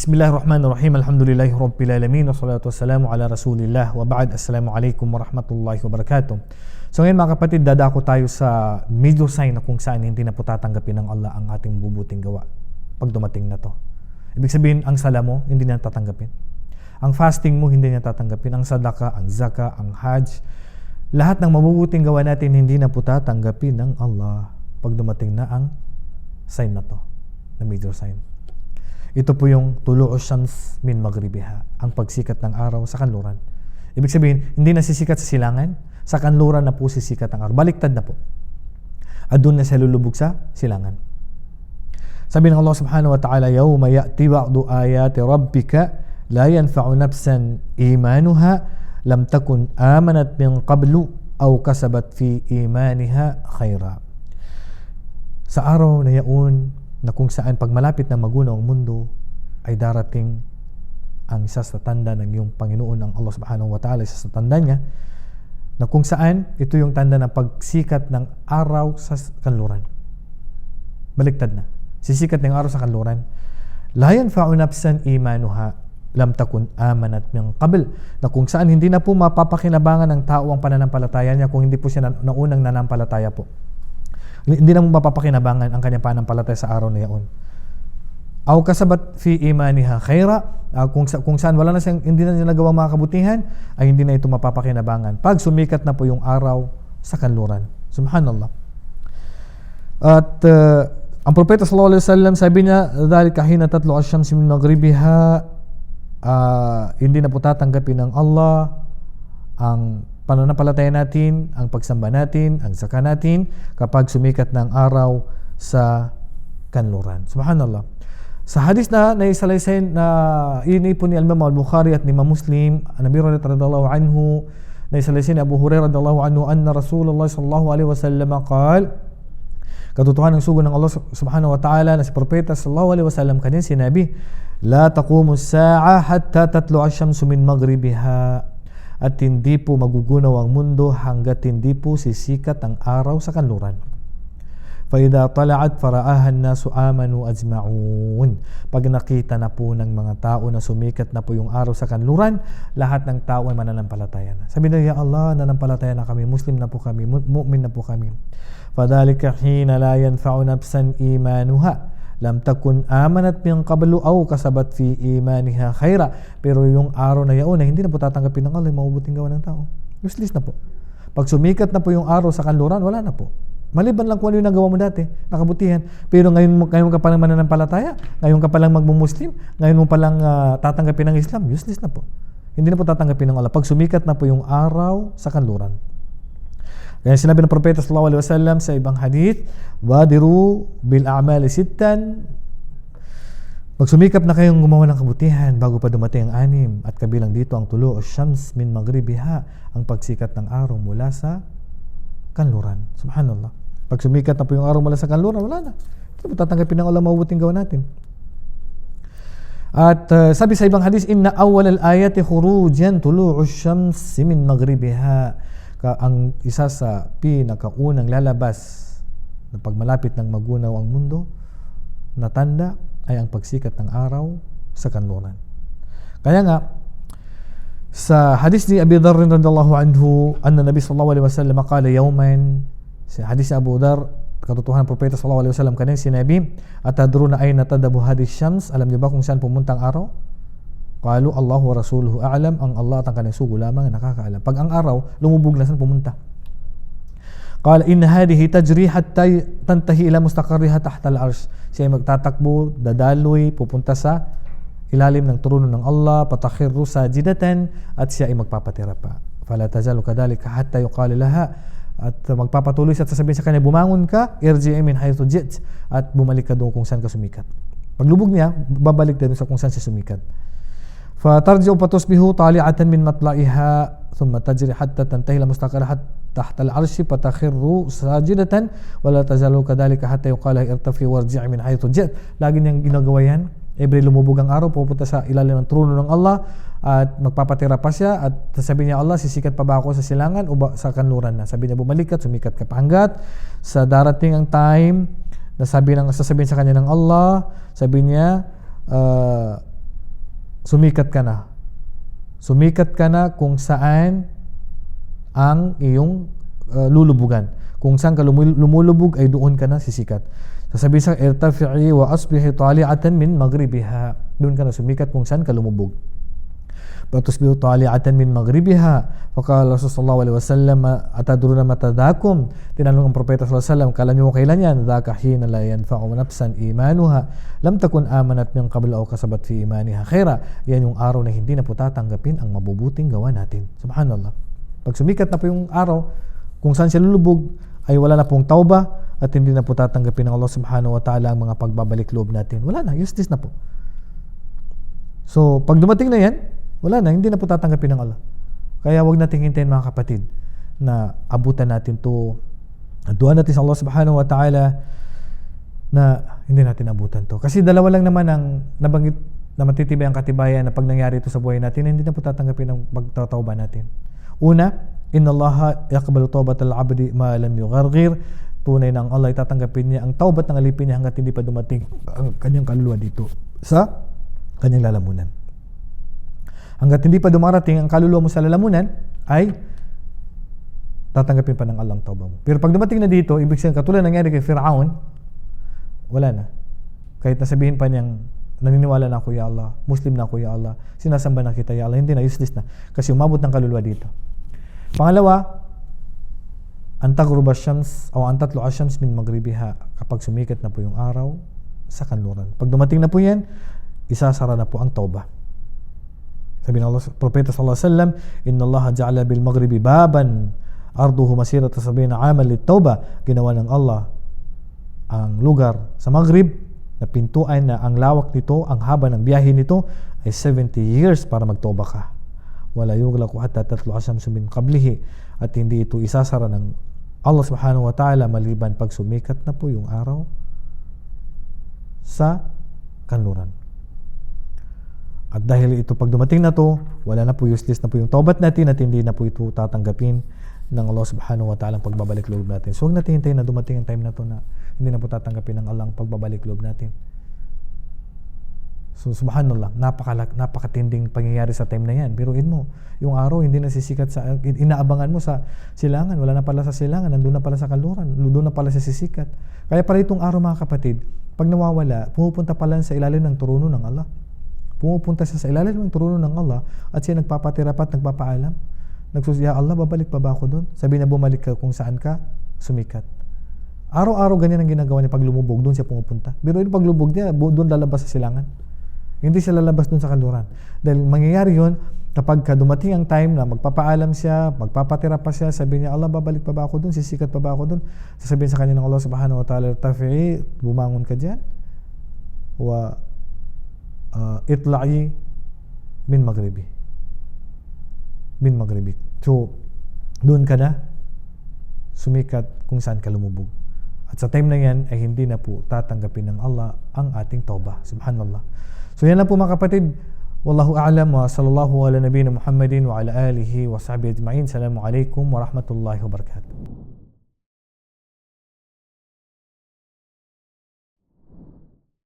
Bismillahirrahmanirrahim. Alhamdulillahi Rabbil Alamin. Wassalatu wassalamu ala Rasulillah. Wa ba'd. Assalamu alaikum warahmatullahi wabarakatuh. So ngayon mga kapatid, dadako tayo sa major sign na kung saan hindi na po tatanggapin ng Allah ang ating bubuting gawa pag dumating na to. Ibig sabihin, ang sala mo, hindi na tatanggapin. Ang fasting mo, hindi na tatanggapin. Ang sadaka, ang zaka, ang hajj, lahat ng mabubuting gawa natin, hindi na po tatanggapin ng Allah pag dumating na ang sign na to, na major sign. Ito po yung tulu'u syams min maghribiha, ang pagsikat ng araw sa kanluran. Ibig sabihin, hindi na sisikat sa silangan, sa kanluran na po sisikat ang araw. Baliktad na po. At doon na siya lulubog sa silangan. Sabi ng Allah subhanahu wa ta'ala, يَوْمَ يَأْتِ بَعْضُ آيَاتِ رَبِّكَ لَا يَنْفَعُ نَفْسًا إِيمَانُهَا لَمْ تَكُنْ آمَنَتْ مِنْ قَبْلُ أَوْ كَسَبَتْ فِي إِيمَانِهَا خَيْرًا Sa araw na yaon, na kung saan pag malapit na ang mundo, ay darating ang isa sa tanda ng iyong Panginoon, ang Allah subhanahu wa ta'ala, isa sa tanda niya, na kung saan ito yung tanda ng pagsikat ng araw sa kanluran. Baliktad na. Sisikat ng araw sa kanluran. La yanfa'u nafsan imanuha lam takun amanat min qabl na kung saan hindi na po mapapakinabangan ng tao ang pananampalataya niya kung hindi po siya na, naunang nanampalataya po. Hindi na mo mapapakinabangan ang kanyang pananampalataya sa araw na yaon. Aw kasabat fi imaniha khaira uh, kung, kung saan wala na siyang hindi na niya nagawang mga kabutihan ay hindi na ito mapapakinabangan pag sumikat na po yung araw sa kanluran subhanallah at uh, ang propeta sallallahu alaihi wasallam sabi niya dahil kahina tatlo asyams min maghribiha uh, hindi na po tatanggapin ng Allah ang pananampalataya natin, ang pagsamba natin, ang saka natin kapag sumikat ng araw sa kanluran. Subhanallah. Sa hadis na naisalaysay na ini po ni Al-Imam Al-Bukhari at ni Imam Muslim, Nabi radhiyallahu anhu, naisalaysay ni Abu Hurairah radhiyallahu anhu anna Rasulullah sallallahu alaihi wasallam qala Katotohanan ng sugo ng Allah subhanahu wa ta'ala na si Propeta sallallahu alaihi wasallam kanya sinabi, La taqumu as-sa'a hatta tatlu'a asyamsu min maghribiha at hindi po magugunaw ang mundo hanggat hindi po sisikat ang araw sa kanluran. فَإِذَا طَلَعَتْ فَرَآهَا النَّاسُ آمَنُوا أَجْمَعُونَ Pag nakita na po ng mga tao na sumikat na po yung araw sa kanluran, lahat ng tao ay mananampalataya na. Sabi na, Ya Allah, nanampalataya na kami, Muslim na po kami, mu'min na po kami. فَذَلِكَ حِينَ لَا يَنْفَعُ نَفْسًا إِيمَانُهَا lam takun amanat min qablu aw kasabat fi imaniha khaira pero yung araw na yaon na hindi na po tatanggapin ng Allah mabubuting gawa ng tao useless na po pag sumikat na po yung araw sa kanluran wala na po Maliban lang kung ano yung nagawa mo dati, nakabutihan. Pero ngayon, ngayon ka palang mananampalataya, ngayon ka palang magmumuslim, ngayon mo palang uh, tatanggapin ng Islam, useless na po. Hindi na po tatanggapin ng Allah. Pag sumikat na po yung araw sa kanluran. Kaya sinabi ng Propeta sallallahu alaihi wasallam sa ibang hadith, "Wadiru bil a'mali sittan." Magsumikap na kayong gumawa ng kabutihan bago pa dumating ang anim at kabilang dito ang tulo o syams min maghribiha, ang pagsikat ng araw mula sa kanluran. Subhanallah. Pag sumikat na po yung araw mula sa kanluran, wala na. Hindi po tatanggapin ng Allah mabuting gawa natin. At uh, sabi sa ibang hadis, Inna awal al-ayati khurujan tulu'u syams min maghribiha. Ang isa sa pinakaunang lalabas na pagmalapit ng magunaw ang mundo na tanda ay ang pagsikat ng araw sa kanluran. Kaya nga, sa hadis ni Abi Dharr radhiyallahu anhu, anna Nabi sallallahu alaihi wasallam qala yawman sa hadis ni Abu Dharr katotohanan propeta sallallahu alaihi wasallam kanang sinabi atadruna ayna tadabu hadis syams alam niyo ba kung saan pumunta ang araw qalu Allahu wa rasuluhu a'lam ang Allah at ang kanang sugo lamang ang nakakaalam pag ang araw lumubog na saan pumunta Qala in hadhihi tajri hatta tantahi ila mustaqarriha tahta al-arsh. Siya ay magtatakbo, dadaloy, pupunta sa ilalim ng trono ng Allah, patakhiru sajidatan at siya ay magpapatira pa. Fala tazalu kadhalika hatta yuqala laha at magpapatuloy siya at sasabihin sa kanya, bumangon ka, irji'i min haythu jit at bumalik ka doon kung saan ka sumikat. Paglubog niya, babalik din sa kung saan siya sumikat. فترجع فتصبح طالعة من مطلعها ثم تجري حتى تنتهي إلى مستقرها تحت العرش فتخر ساجدة ولا تزال كذلك حتى يقال ارتفي وارجع من حيث جئت lagi niyang ginagawa yan every lumubog ang araw pupunta sa ilalim ng trono ng Allah at magpapatira pa siya at sabi niya Allah sisikat pa ba ako sa silangan o ba sa kanluran na sabi niya bumalik at sumikat ka pa hanggat sa darating ang time na sabi ng sasabihin sa kanya ng Allah sabi niya uh, sumikat ka na. Sumikat ka na kung saan ang iyong uh, lulubugan. Kung saan ka lumul- lumulubog ay doon ka na sisikat. Sasabihin sa irtafi'i wa asbihi tali'atan min maghribiha. Doon ka na sumikat kung saan ka lumubog. فتصبح طالعة من مغربها فقال Rasul sallallahu alaihi wasallam atadruna matadakum tinanong ang propeta sallallahu alaihi wasallam kala niyo kailan yan dhaka hina la yanfa'u nafsan imanuha lam takun amanat min qabl aw kasabat fi imaniha khaira yan yung araw na hindi na po tatanggapin ang mabubuting gawa natin subhanallah pag sumikat na po yung araw kung saan siya lulubog ay wala na pong tauba at hindi na po tatanggapin ng Allah subhanahu wa ta'ala ang mga pagbabalik loob natin wala na useless na po so pag dumating na yan wala na, hindi na po tatanggapin ng Allah. Kaya wag nating hintayin mga kapatid na abutan natin to. Duhan natin sa Allah subhanahu wa ta'ala na hindi natin abutan to. Kasi dalawa lang naman ang nabanggit na matitibay ang katibayan na pag nangyari ito sa buhay natin, hindi na po tatanggapin ang pagtatawba natin. Una, Inna Allah yaqbalu tawbat al-abdi ma lam yughargir. Tunay na ang Allah tatanggapin niya ang tawbat ng alipin niya hanggat hindi pa dumating ang kanyang kaluluwa dito sa kanyang lalamunan hanggat hindi pa dumarating ang kaluluwa mo sa lalamunan, ay tatanggapin pa ng Allah ang tawbah mo. Pero pag dumating na dito, ibig sabihin katulad nangyari kay Fir'aun, wala na. Kahit nasabihin pa niyang naniniwala na ako ya Allah, Muslim na ako ya Allah, sinasamba na kita ya Allah, hindi na, useless na. Kasi umabot ng kaluluwa dito. Pangalawa, ang tagruba syams o ang tatlo asyams min magribiha kapag sumikat na po yung araw sa kanluran. Pag dumating na po yan, isasara na po ang tawbah. Sabi ng Allah, Propeta sallallahu alaihi wasallam, "Inna Allah ja'ala bil maghribi baban arduhu masirata sabina amal lit tauba." Ginawa ng Allah ang lugar sa Maghrib na pintuan na ang lawak nito, ang haba ng biyahe nito ay 70 years para magtoba ka. Wala yughlaqu hatta tatlu asyamsu min qablihi at hindi ito isasara ng Allah subhanahu wa ta'ala maliban pag sumikat na po yung araw sa kanluran. At dahil ito pag dumating na to, wala na po useless na po yung taubat natin at hindi na po ito tatanggapin ng Allah subhanahu wa ta'ala ang pagbabalik loob natin. So huwag natin hintayin na dumating ang time na to na hindi na po tatanggapin ng Allah ang pagbabalik loob natin. So subhanallah, napakalak, napakatinding pangyayari sa time na yan. Biruin mo, yung araw hindi na sisikat sa, inaabangan mo sa silangan, wala na pala sa silangan, nandun na pala sa kaluran, doon na pala sa sisikat. Kaya pala itong araw mga kapatid, pag nawawala, pumupunta pala sa ilalim ng turuno ng Allah pumupunta siya sa ilalim ng trono ng Allah at siya nagpapatira pa at nagpapaalam. Allah, babalik pa ba ako doon? Sabi na bumalik ka kung saan ka, sumikat. Araw-araw ganyan ang ginagawa niya pag lumubog, doon siya pumupunta. Pero yung paglubog niya, doon lalabas sa silangan. Hindi siya lalabas doon sa kaluran. Dahil mangyayari yun, kapag dumating ang time na magpapaalam siya, magpapatira pa siya, sabi niya, Allah, babalik pa ba ako doon? Sisikat pa ba ako doon? Sasabihin sa kanya ng Allah subhanahu wa ta'ala, Tafi'i, bumangon ka dyan. Wa uh, itla'i min maghribi. Min maghribi. So, doon ka na sumikat kung saan ka lumubog. At sa time na yan ay hindi na po tatanggapin ng Allah ang ating tauba. Subhanallah. So yan lang po mga kapatid. Wallahu a'lam wa sallallahu ala nabiyina Muhammadin wa ala alihi wa sahbihi ajma'in. Assalamu alaikum wa rahmatullahi wa barakatuh.